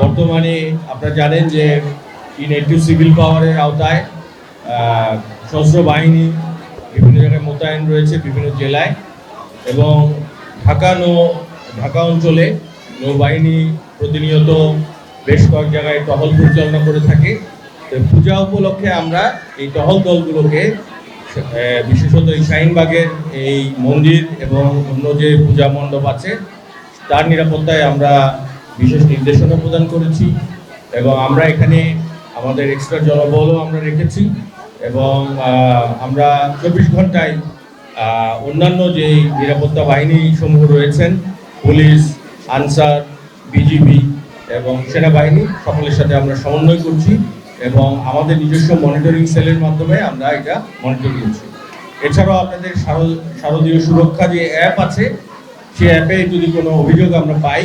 বর্তমানে আপনারা জানেন যে ইনএক্টিভ সিভিল পাওয়ারের আওতায় সশস্ত্র বাহিনী বিভিন্ন জায়গায় মোতায়েন রয়েছে বিভিন্ন জেলায় এবং ঢাকা নৌ, ঢাকা অঞ্চলে নৌবাহিনী প্রতিনিয়ত বেশ কয়েক জায়গায় টহল পরিচালনা করে থাকে। তো পূজা উপলক্ষে আমরা এই টহল দলগুলোকে বিশেষত এই শাহিনবাগের এই মন্দির এবং অন্য যে পূজা মণ্ডপ আছে, তার নিরাপত্তায় আমরা বিশেষ নির্দেশনা প্রদান করেছি এবং আমরা এখানে আমাদের এক্সট্রা জনবলও আমরা রেখেছি এবং আমরা চব্বিশ ঘন্টায় অন্যান্য যে নিরাপত্তা বাহিনী সমূহ রয়েছেন, পুলিশ, আনসার, বিজিবি এবং সেনাবাহিনী, সকলের সাথে আমরা সমন্বয় করছি এবং আমাদের নিজস্ব মনিটরিং সেলের মাধ্যমে আমরা এটা মনিটর করছি। এছাড়াও আপনাদের শারদীয় সুরক্ষা যে অ্যাপ আছে সেই অ্যাপে যদি কোনো অভিযোগ আমরা পাই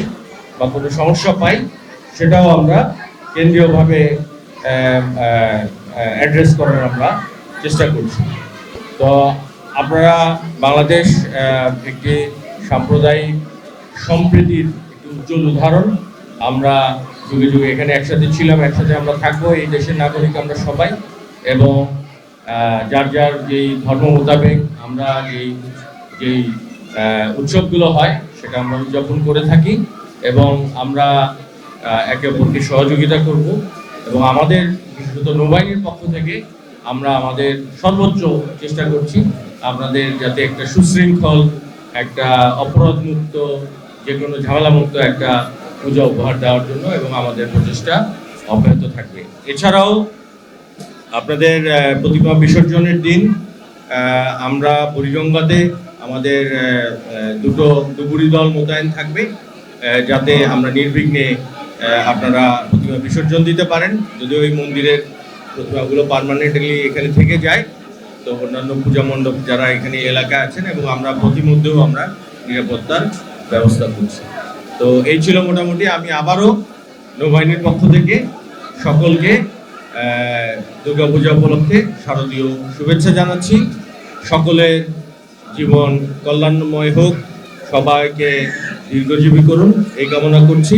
বা কোনো সমস্যা পাই, সেটাও আমরা কেন্দ্রীয়ভাবে অ্যাড্রেস করার আমরা চেষ্টা করছি। তো আপনারা বাংলাদেশ একটি সাম্প্রদায়িক সম্প্রীতির একটি উজ্জ্বল উদাহরণ। আমরা যুগে যুগে এখানে একসাথে ছিলাম, একসাথে আমরা থাকব, এই দেশের নাগরিক আমরা সবাই। এবং যার যার যেই ধর্ম মোতাবেক আমরা যেই যেই উৎসবগুলো হয়, সেটা আমরা উদযাপন করে থাকি। এবং আমরা একে অপরকে সহযোগিতা করব এবং আমাদের বিশেষত নৌবাহিনীর পক্ষ থেকে আমরা আমাদের সর্বোচ্চ চেষ্টা করছি আপনাদের যাতে একটা সুশৃঙ্খল, একটা অপরাধমুক্ত যে কোনো ঝামেলা মুক্ত একটা পূজা উপহার দেওয়ার জন্য এবং আমাদের প্রচেষ্টা অব্যাহত থাকবে। এছাড়াও আপনাদের প্রতিমা বিসর্জনের দিন আমরা বুড়িগঙ্গাতে আমাদের দুটো ডুবুরি দল মোতায়েন থাকবে। যাতে আমরা নির্বিঘ্নে আপনারা প্রতিমা বিসর্জন দিতে পারেন। যদিও ওই মন্দিরের প্রতিমাগুলো পার্মানেন্টলি এখানে থেকে যায়, তো অন্যান্য পূজা মণ্ডপ যারা এখানে এলাকায় আছেন এবং আমরা প্রতিমধ্যেও আমরা নিরাপত্তার ব্যবস্থা করছি। তো এই ছিল মোটামুটি। আমি আবারও নৌবাহিনীর পক্ষ থেকে সকলকে দুর্গাপূজা উপলক্ষে শারদীয় শুভেচ্ছা জানাচ্ছি। সকলের জীবন কল্যাণময় হোক। সবাইকে দীর্ঘজীবী করুন এই কামনা করছি।